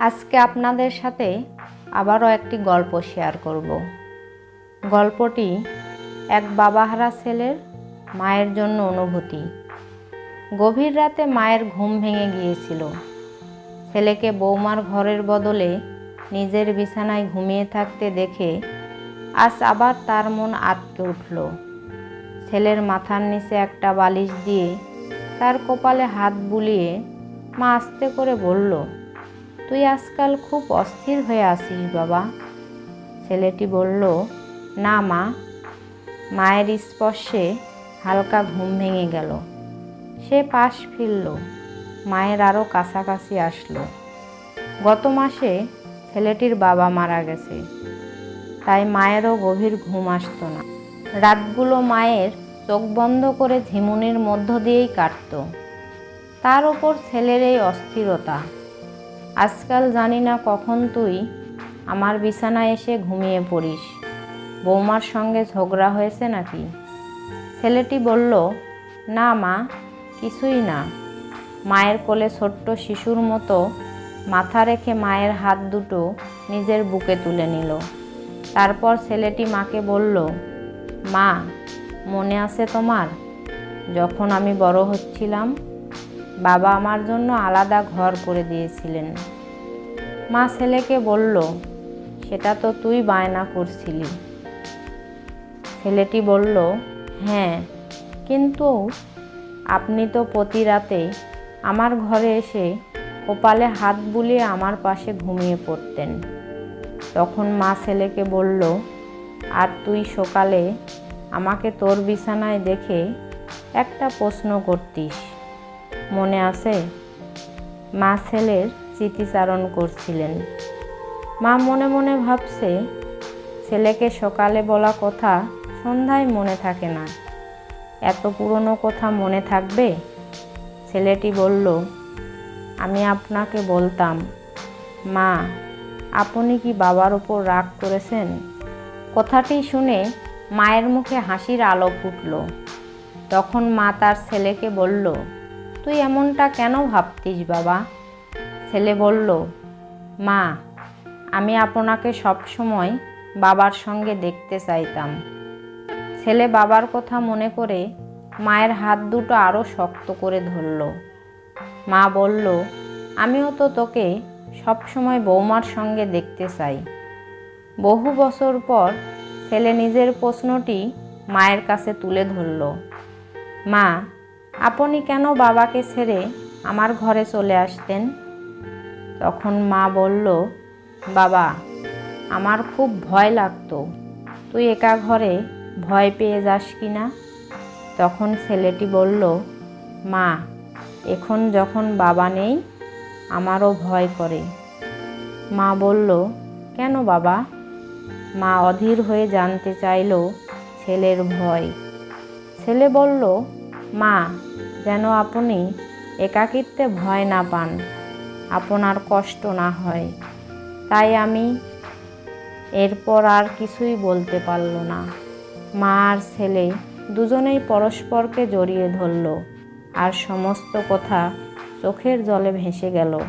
আজকে আপনাদের সাথে আবারও একটি গল্প শেয়ার করব। গল্পটি এক বাবাহারা ছেলের মায়ের জন্য অনুভূতি। গভীর রাতে মায়ের ঘুম ভেঙে গিয়েছিল। ছেলেকে বৌমার ঘরের বদলে নিজের বিছানায় ঘুমিয়ে থাকতে দেখে আজ আবার তার মন আটকে উঠল। ছেলের মাথার নিচে একটা বালিশ দিয়ে তার কপালে হাত বুলিয়ে মা আস্তে করে বলল তুই আজকাল খুব অস্থির হয়ে আছিস, বাবা। ছেলেটি বলল, না মা। মায়ের স্পর্শে হালকা ঘুম ভেঙে গেল। সে পাশ ফিরল। মায়ের আরও কাছাকাছি আসলো। গত মাসে ছেলেটির বাবা মারা গেছে। তাই মায়েরও গভীর ঘুম আসতো না। রাতগুলো মায়ের চোখ বন্ধ করে ঝিমুনির মধ্য দিয়েই কাটত। তার ওপর ছেলের এই অস্থিরতা আজকাল জানি না কখন তুই আমার বিছানায় এসে ঘুমিয়ে পড়িস। বৌমার সঙ্গে ঝগড়া হয়েছে নাকি? ছেলেটি বলল, না মা, কিছুই না। মায়ের কোলে ছোট্ট শিশুর মতো মাথা রেখে মায়ের হাত দুটো নিজের বুকে তুলে নিল। তারপর ছেলেটি মাকে বলল, মা, মনে আছে তোমার? যখন আমি বড় হচ্ছিলাম, বাবা আমার জন্য আলাদা ঘর করে দিয়েছিলেন। মা ছেলেকে বলল, সেটা তো তুই বায়না করছিলি। ছেলেটি বলল হ্যাঁ কিন্তু আপনি তো প্রতি রাতে আমার ঘরে এসে কপালে হাত বুলিয়ে আমার পাশে ঘুমিয়ে পড়তেন। তখন মা ছেলেকে বলল, আর তুই সকালে আমাকে তোর বিছানায় দেখে একটা প্রশ্ন করতিস। মনে আছে? মা ছেলের স্মৃতিচারণ করছিলেন। মা মনে মনে ভাবছে, ছেলেকে সকালে বলা কথা সন্ধ্যায় মনে থাকে না। এত পুরনো কথা মনে থাকবে? ছেলেটি বলল, আমি আপনাকে বলতাম, মা, আপনি কি বাবার ওপর রাগ করেছেন? কথাটি শুনে মায়ের মুখে হাসির আলো ফুটল। তখন মা তার ছেলেকে বলল, তুই এমনটা কেন ভাবতিস বাবা? ছেলে বলল, মা, আমি আপনাকে সবসময় বাবার সঙ্গে দেখতে চাইতাম। ছেলে বাবার কথা মনে করে মায়ের হাত দুটো আরও শক্ত করে ধরল। মা বলল, আমিও তো তোকে সবসময় বৌমার সঙ্গে দেখতে চাই। বহু বছর পর ছেলে নিজের প্রশ্নটি মায়ের কাছে তুলে ধরল, মা, আপনি কেন বাবাকে ছেড়ে আমার ঘরে চলে আসতেন? তখন মা বলল, বাবা, আমার খুব ভয় লাগতো। তুই একা ঘরে ভয় পেয়ে যাস কি না? তখন ছেলেটি বলল, মা, এখন যখন বাবা নেই, আমারও ভয় করে। মা বলল, কেন বাবা? মা অধীর হয়ে জানতে চাইল ছেলের ভয়। ছেলে বলল, মা, যেন আপনি একাকিত্বে ভয় না পান। আপনার কষ্ট না হয়। তাই আমি এরপর আর কিছুই বলতে পারল না। মা আর ছেলে দুজনেই পরস্পরকে জড়িয়ে ধরল, আর সমস্ত কথা চোখের জলে ভেসে গেল।